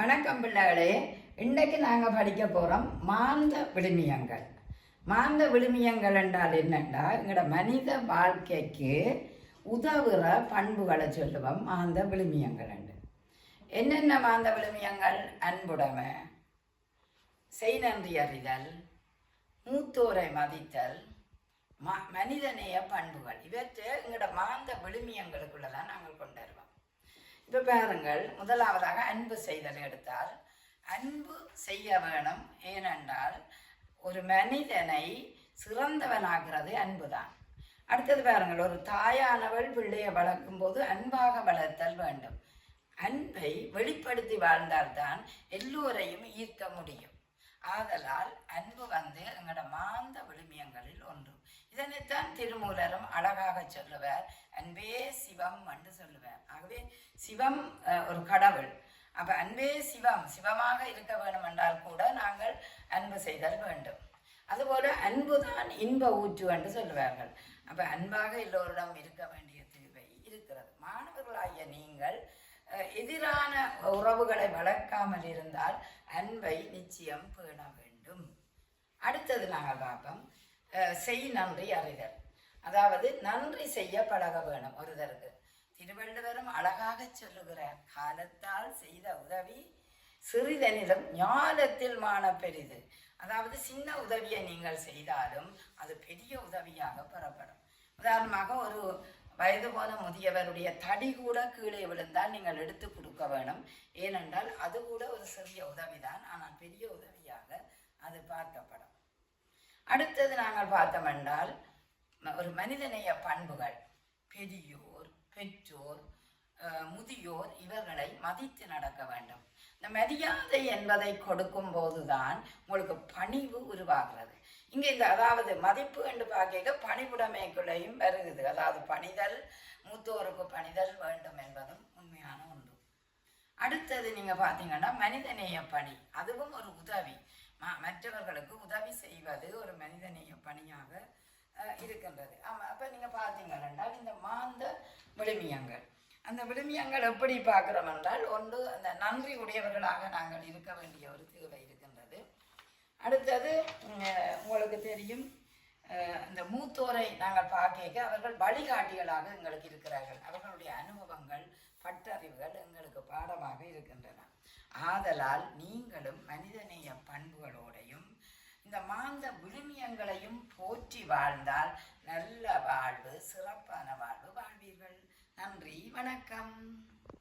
வணக்கம் பிள்ளைகளே. இன்றைக்கு நாங்கள் படிக்க போகிறோம் மாந்த விழுமியங்கள். மாந்த விழுமியங்கள் என்றால் என்னென்னா எங்களோட மனித வாழ்க்கைக்கு உதவுற பண்புகளை சொல்லுவோம். மாந்த விழுமியங்கள் என்று. என்னென்ன மாந்த விழுமியங்கள்? அன்புடைமை செய் நன்றி அறிதல் மூத்தோரை மதித்தல் ம மனிதநேய பண்புகள். இவற்றை எங்களோட மாந்த விழுமியங்களுக்குள்ளே தான் நாங்கள் கொண்டு வருவோம். பாருங்கள் முதலாவதாக அன்பு செய்தல் எடுத்தால் அன்பு செய்ய வேணும். ஏனென்றால் ஒரு மனிதனை சிறந்தவனாகிறது அன்புதான். அடுத்தது பாருங்கள் ஒரு தாயானவள் பிள்ளையை வளர்க்கும் போது அன்பாக வளர்த்தல் வேண்டும். அன்பை வெளிப்படுத்தி வாழ்ந்தால்தான் எல்லோரையும் ஈர்க்க முடியும். ஆதலால் அன்பு வந்து எங்களோட மாந்த விழுமியங்களில் ஒன்று. இதனைத்தான் திருமூலரும் அழகாக சொல்லுவார். அன்பே சிவம் என்று சொல்லுவேன். ஆகவே சிவம் அஹ், ஒரு கடவுள். அப்ப அன்பே சிவம் சிவமாக இருக்க வேண்டும் என்றால் கூட நாங்கள் அன்பு செய்தல் வேண்டும். அதுபோல அன்புதான் இன்ப ஊற்று என்று சொல்லுவார்கள். அப்ப அன்பாக எல்லோரிடம் இருக்க வேண்டிய தேவை இருக்கிறது. மாணவர்களாகிய நீங்கள் அஹ், எதிரான உறவுகளை வளர்க்காமல் இருந்தால் அன்பை நிச்சயம் பேண வேண்டும். அடுத்தது நாங்கள் பார்ப்போம் அஹ், செய் நன்றி அறிதல். அதாவது நன்றி செய்ய பழக வேணும் ஒருதருக்கு. திருவள்ளுவரும் அழகாக சொல்லுகிறார் காலத்தால் செய்த உதவி சிறிதனிலும் ஞாலத்தில் மான பெரிது. அதாவது சின்ன உதவியை நீங்கள் செய்தாலும் அது பெரிய உதவியாக பெறப்படும். உதாரணமாக ஒரு வயது போன முதியவருடைய தடி கூட கீழே விழுந்தால் நீங்கள் எடுத்து கொடுக்க வேணும். ஏனென்றால் அது கூட ஒரு சிறிய உதவிதான் ஆனால் பெரிய உதவியாக அது பார்க்கப்படும். அடுத்தது நாங்கள் பார்த்தோம் என்றால் ஒரு மனிதநேய பண்புகள் பெரியோர் பெற்றோர் முதியோர் இவர்களை மதித்து நடக்க வேண்டும். இந்த மரியாதை என்பதை கொடுக்கும் போதுதான் உங்களுக்கு பணிவு உருவாகிறது. இங்கே இந்த அதாவது மதிப்பு என்று பார்க்க பணிவுடைமைக்குள்ளேயும் வருகிறது. அதாவது பணிதல் மூத்தோருக்கு பணிதல் வேண்டும் என்பதும் உண்மையான ஒன்று. அடுத்தது நீங்கள் பார்த்தீங்கன்னா மனிதநேய பணி. அதுவும் ஒரு உதவி. ம- மற்றவர்களுக்கு உதவி செய்வது ஒரு மனிதநேய பணியாக இருக்கின்றது. ஆமாம் அப்போ நீங்கள் பாத்தீங்கன்னா இந்த மாந்த விழுமியங்கள். அந்த விழுமியங்கள் எப்படி பார்க்குறோம் என்றால் ஒன்று அந்த நன்றி உடையவர்களாக நாங்கள் இருக்க வேண்டிய ஒரு தேவை இருக்கின்றது. அடுத்தது உங்களுக்கு தெரியும் இந்த மூத்தோரை நாங்கள் பார்க்க அவர்கள் வழிகாட்டிகளாக எங்களுக்கு இருக்கிறார்கள். அவர்களுடைய அனுபவங்கள் பட்டறிவுகள் எங்களுக்கு பாடமாக இருக்கின்றன. ஆதலால் நீங்களும் மனித பண்புகளோடையும் இந்த மாந்த எண்ணங்களையும் போற்றி வாழ்ந்தால் நல்ல வாழ்வு சிறப்பான வாழ்வு வாழ்வீர்கள். நன்றி வணக்கம்.